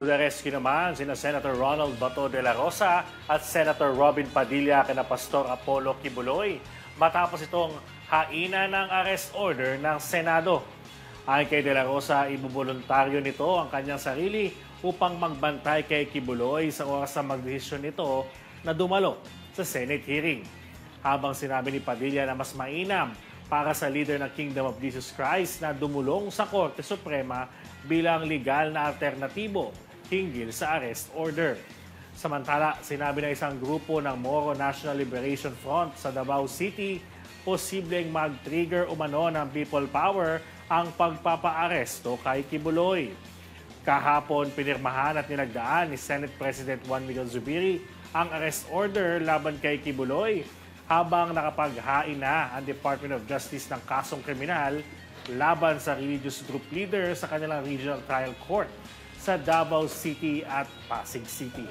The rescue naman, sina Senator Ronald Bato de la Rosa at Senator Robin Padilla kina Pastor Apollo Kibuloy matapos itong haina ng arrest order ng Senado. Ayon kay de la Rosa, ibubuluntaryo nito ang kanyang sarili upang magbantay kay Kibuloy sa oras na magdesisyon nito na dumalo sa Senate hearing. Habang sinabi ni Padilla na mas mainam para sa leader ng Kingdom of Jesus Christ na dumulong sa Korte Suprema bilang legal na alternatibo hinggil sa arrest order. Samantala, sinabi ng isang grupo ng Moro National Liberation Front sa Davao City, posibleng mag-trigger umano ng people power ang pagpapaaresto kay Kibuloy. Kahapon, pinirmahan at nilagdaan ni Senate President Juan Miguel Zubiri ang arrest order laban kay Kibuloy habang nakapaghain na ang Department of Justice ng kasong kriminal laban sa religious group leader sa kanilang regional trial court sa Davao City at Pasig City.